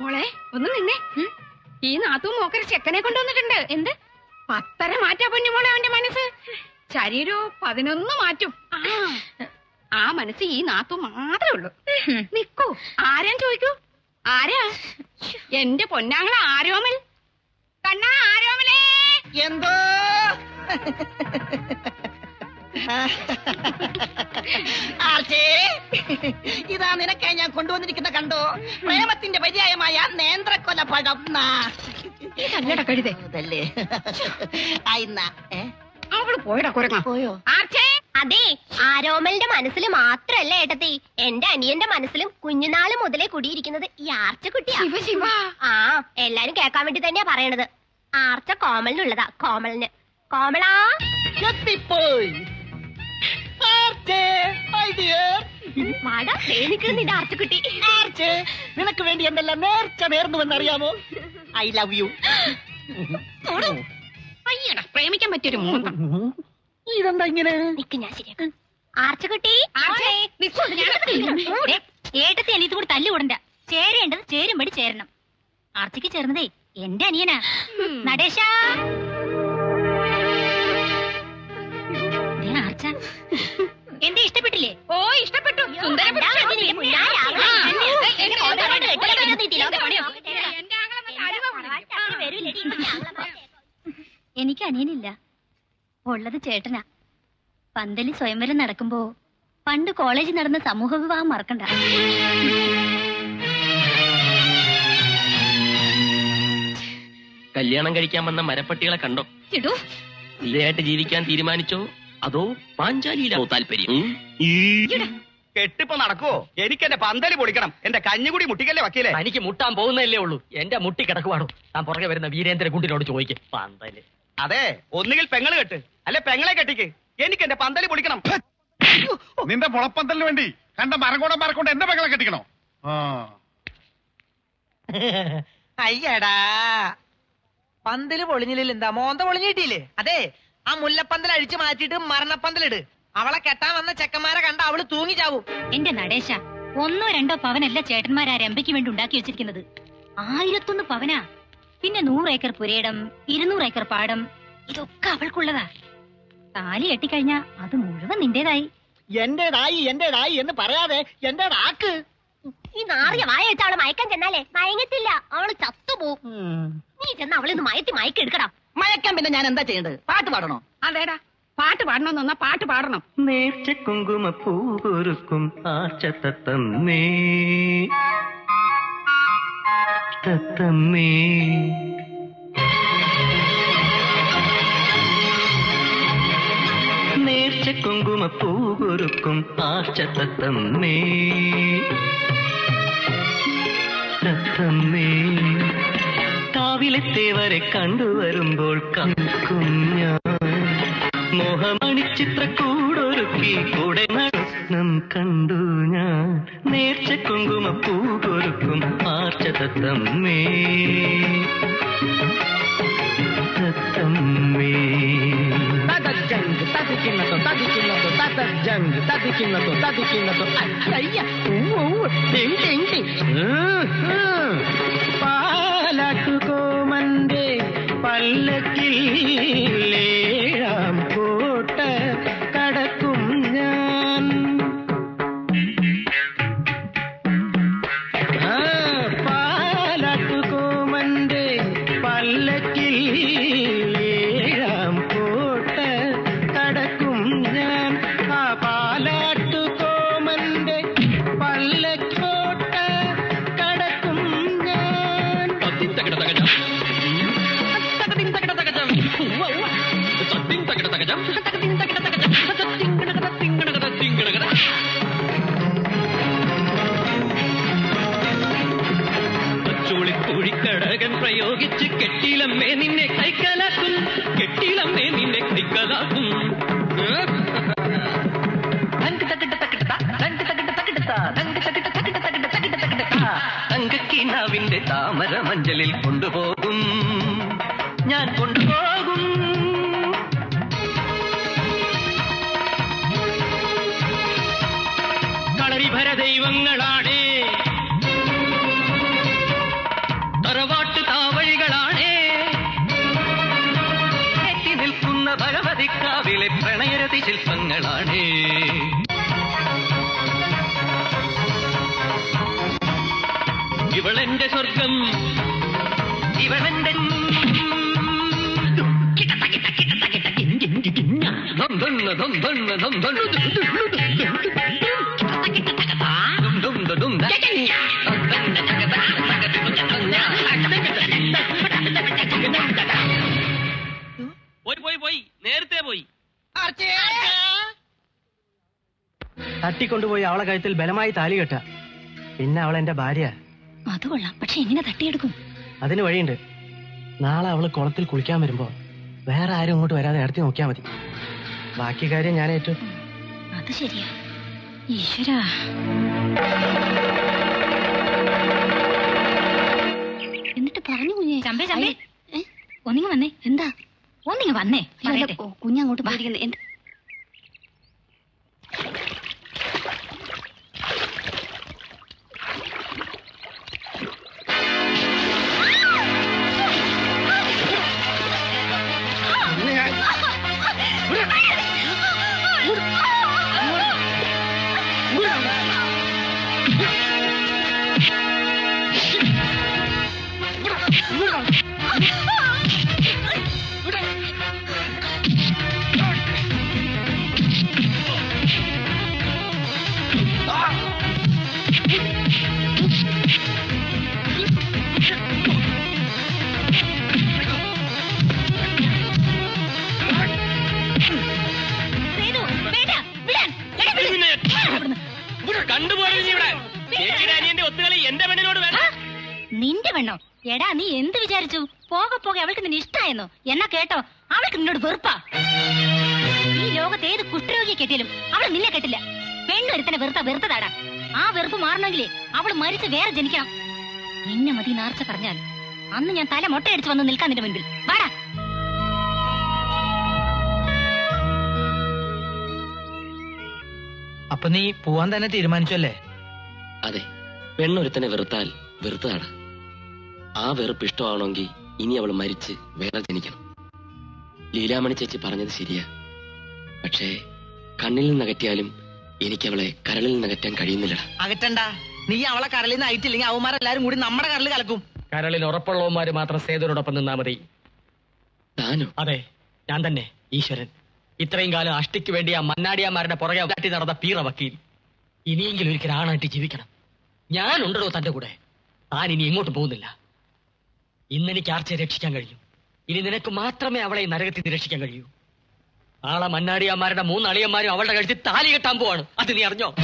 മോളെ ഒന്ന് നിന്നെ. ഈ നാത്തു മോക്കര ചെക്കനെ കൊണ്ടുവന്നിട്ടുണ്ട്. എന്ത്? പത്തര മാറ്റാ പൊന്നു മോളെ അവന്റെ മനസ്സ്. ശരീരവും പതിനൊന്ന് മാറ്റും. ആ, ആ മനസ്സ് ഈ നാത്തു മാത്രമേ ഉള്ളൂ. നിക്കൂ. ആരാൻ ചോദിക്കൂ? ആരാ? എന്റെ പൊന്നാങ്ങളെ ആരോമൽ കണ്ണാ ആരോമലേ എന്തോ? ഇതാ നിനക്കായി ഞാൻ കൊണ്ടുവന്നിരിക്കുന്ന കണ്ടോ? പ്രേമത്തിന്റെ പര്യായമായ നേന്ത്രക്കൊല പഴം നാ. കല്ലട കഴുതേ ഇതല്ലേ ആയിന്ന ഏ? അവൾ പോയടാ കുരങ്ങ. പോയോ? ആർച്ചേ അതെ ആരോമലിന്റെ മനസ്സിൽ മാത്രല്ല ഏട്ടത്തി? എന്റെ അനിയന്റെ മനസ്സിലും കുഞ്ഞുനാൾ മുതലേ കുടിയിരിക്കുന്നത് ഈ ആർച്ചക്കുട്ടിയാ. ശിവ ശിവ. ആ എല്ലാരും കേൾക്കാൻ വേണ്ടി തന്നെയാ പറയണത്. ആർച്ച കോമലിനുള്ളതാ കോമലിന്. കോമളാ. എത്തിപ്പോയി നിന്റെ നിനക്ക് വേണ്ടി എന്തെല്ലാം നേർച്ച നേർന്നുവെന്നറിയാമോ ഐ ലവ് യു അയ്യടാ പ്രേമിക്കാൻ പറ്റിയൊരു മൂന്തം ഇതെന്താ ഇങ്ങനെ? നിക്ക് ഞാൻ ശരിയാക്കാം. ആർച്ചക്കുട്ടി ഏട്ടത്തി അനിയത്ത് കൂടി തല്ലുകൂടണ്ട ചേരേണ്ടത് ചേരുമ്പടി ചേരണം. ആർച്ചയ്ക്ക് ചേർന്നതേ എന്റെ അനിയനാ. നടേശ. ഓരോരോട് കെട്ടിയാ നീ തിലോക പണിയോ? എനിക്ക് അനിയനില്ല. ഉള്ളത് ചേട്ടനാ. പന്തലി സ്വയംവരം നടക്കുമ്പോ പണ്ട് കോളേജിൽ നടന്ന സമൂഹ വിവാഹം മറക്കണ്ട. കല്യാണം കഴിക്കാൻ വന്ന മരപ്പട്ടികളെ കണ്ടോ? ചിടു സ്ഥിരമായിട്ട് ജീവിക്കാൻ തീരുമാനിച്ചോ? അതോ പാഞ്ചാലിയിലാവോ താല്പര്യം? കെട്ടിപ്പോ നടക്കോ എനിക്ക് എന്റെ പന്തൽ പൊളിക്കണം. എന്റെ കഞ്ഞുകൂടി മുട്ടിക്കല്ലേ വക്കീലെ? എനിക്ക് മുട്ടാൻ പോകുന്നതല്ലേ ഉള്ളൂ. എന്റെ മുട്ടി കിടക്കുവാണോ? ഞാൻ പുറകെ വരുന്ന വീരേന്ദ്ര കുണ്ടിനോട് ചോദിക്കും. പന്തൽ. അതെ ഒന്നുകിൽ പെങ്ങൾ കെട്ട്. അല്ലെ പെങ്ങളെ കെട്ടിക്ക്. എനിക്ക് എന്റെ പന്തലി പൊളിക്കണം. നിന്റെ മുളപ്പന്തലിന് വേണ്ടി കണ്ട മരങ്ങോടെ മരക്കൊണ്ട് എന്റെ പെങ്ങളെ കെട്ടിക്കണോ? ആ. അയ്യടാ. പന്തൽ പൊളിഞ്ഞില്ല എന്താ? മോന്ത പൊളിഞ്ഞിട്ടില്ലേ അതെ. ആ മുല്ലപ്പന്തൽ അഴിച്ചു മാറ്റിയിട്ട് മരണപ്പന്തലിട്. അവളെ കെട്ടാൻ വന്ന ചെക്കന്മാരെ കണ്ട അവൾ തൂങ്ങി ചാവും. എന്റെ നടേശ ഒന്നോ രണ്ടോ പവനല്ല ചേട്ടന്മാരാ രമ്പയ്ക്ക് വേണ്ടി ഉണ്ടാക്കി വെച്ചിരിക്കുന്നത്. ആയിരത്തൊന്ന് പവനാ. പിന്നെ നൂറ് ഏക്കർ പുരയിടം ഇരുന്നൂറ് ഏക്കർ പാടം ഇതൊക്കെ അവൾക്കുള്ളതാ. താലി കെട്ടിക്കഴിഞ്ഞാ അത് മുഴുവൻ നിന്റേതായി. എന്റേതായി എന്റേതായി എന്ന് പറയാതെ എന്റെ ആക്ക് ഈ നാറിയ വായ വെച്ച അവൾ മയക്കാൻ ചെന്നാലേ മയങ്ങത്തില്ല. അവൾ ചത്തുപോകും. നീ ചെന്ന് അവളിന്ന് മയത്തി മയക്കെടുക്കടാ. മയക്കാൻ പിന്നെ ഞാൻ എന്താ ചെയ്യേണ്ടത് പാട്ട് പാടണോ? അതേടാ പാട്ട് പാടണം എന്നാ പാട്ട് പാടണം. നേർച്ച കുങ്കുമ പൂകൊരുക്കും ആർച്ച നേർച്ച കുങ്കുമ പൂകൊരുക്കും ആർച്ച തത്തന്നേ തത്തമ്മേ. കാവിലെത്തേവരെ കണ്ടുവരുമ്പോൾ കൽക്കും ഞാൻ. മോഹമണിച്ചിത്ര കൂടൊരുക്കി കൂടെ നടനം കണ്ടു ഞാൻ. നേർച്ച കുങ്കുമ പൂകൊരുക്കും ആർച്ച തത്തമ്മേ തത്തമ്മേ പാലാട്ടുകോമന്റെ ചൂളിക്കുഴിക്കടകൻ കെട്ടിയിലമ്മേ നിന്നെ കൈക്കലാക്കും കെട്ടിലമ്മേ നിന്നെ കൈക്കലാക്കും. തങ്കക്കിനാവിന്റെ താമര മഞ്ചലിൽ കൊണ്ടുപോകും. ഞാൻ കൊണ്ടുപോകും. കളരിഭര ദൈവങ്ങളാണ്. തറവാട്ട് പ്രണയരതി ശില്പങ്ങളാണ് ഇവളെന്റെ സ്വർഗം ഇവളെന്റെ ദും തട്ടിക്കൊണ്ടുപോയി അവളെ കഴുത്തിൽ ബലമായി താലി കെട്ട പിന്നെ അവൾ എന്റെ ഭാര്യ. അത് കൊള്ളാം. പക്ഷെ എങ്ങനെ തട്ടിയെടുക്കും. അതിന് വഴിയുണ്ട്. നാളെ അവൾ കുളത്തിൽ കുളിക്കാൻ വരുമ്പോ വേറെ ആരും ഇങ്ങോട്ട് വരാതെ അടുത്ത് നോക്കിയാ മതി. ബാക്കി കാര്യം ഞാൻ ഏറ്റു അത് ശരിയാ. ഈശ്വരാ. എന്നിട്ട് പറഞ്ഞു കുഞ്ഞേ. ചമ്പേ ചമ്പേ. ഒന്നിങ്ങ് വന്നേ. എന്താ? ഒന്നിങ്ങ് വന്നേ. കുഞ്ഞങ്ങോട്ട് പോയിരിക്കുന്നത് കണ്ടുപോയത് നിന്റെ പെണ്ണോ? എടാ നീ എന്ത് വിചാരിച്ചു? പോകെ പോകെ അവൾക്ക് നിന്നെ ഇഷ്ടായെന്നോ? എന്നാ കേട്ടോ? അവൾക്ക് നിന്നോട് വെറുപ്പാ. ഈ ലോകത്ത് ഏത് കുഷ്ഠരോഗിയെ കെട്ടിയാലും അവൾ നിന്നെ കെട്ടില്ല. പെണ്ണൊരുത്തനെ വെറുത്ത വെറുത്തതാടാ. ആ വെറുപ്പ് മാറണമെങ്കിലേ അവൾ മരിച്ച് വേറെ ജനിക്കണം. നിന്നെ മതി നാർച്ച പറഞ്ഞാൽ അന്ന് ഞാൻ തല മൊട്ടയടിച്ച് വന്ന് നിൽക്കാൻ നിന്റെ മുൻപിൽ. വാടാ. അപ്പൊ നീ പോവാൻ തന്നെ തീരുമാനിച്ചല്ലേ? അതെ. പെണ്ണൊരുത്തനെ വെറുത്താൽ വെറുത്തതാണ്. ആ വെറുപ്പ് ഇഷ്ടമാണെങ്കിൽ ഇനി അവൾ മരിച്ച് വേറെ ജനിക്കണം. ലീലാമണി ചേച്ചി പറഞ്ഞത് ശരിയാ. പക്ഷേ കണ്ണിൽ നിന്ന് അകറ്റിയാലും എനിക്ക് അവളെ കരളിൽ നിന്ന് അകറ്റാൻ കഴിയുന്നില്ലടാ. അകറ്റണ്ട. നീ അവളെ കരളിൽ നിന്ന് അയറ്റില്ലെങ്കിൽ അവന്മാരെല്ലാരും കൂടി നമ്മുടെ കരളിൽ കലക്കും. കരളിൽ ഉറപ്പുള്ളവന്മാര് മാത്രം സേതുവിനോടൊപ്പം നിന്നാ മതി. താനോ? അതെ ഞാൻ തന്നെ ഈശ്വരൻ. ഇത്രയും കാലം അഷ്ടിക്ക് വേണ്ടി ആ മന്നാടിയാമാരുടെ പുറകെ കാട്ടി നടന്ന പീറ വക്കീൽ. ഇനിയെങ്കിലും ഒരിക്കൽ ആണായിട്ട് ജീവിക്കണം. ഞാൻ ഉണ്ടല്ലോ തന്റെ കൂടെ. താൻ ഇനി എങ്ങോട്ട് പോകുന്നില്ല. ഇന്നെനിക്ക് ആർച്ചയെ രക്ഷിക്കാൻ കഴിയും. ഇനി നിനക്ക് മാത്രമേ അവളെ നരകത്തിൽ രക്ഷിക്കാൻ കഴിയൂ. ആളെ മന്നാടിയാമാരുടെ മൂന്ന് അളിയന്മാരും അവളുടെ കഴുത്തിൽ താലി കെട്ടാൻ പോവാണ്. അത് നീ അറിഞ്ഞോ?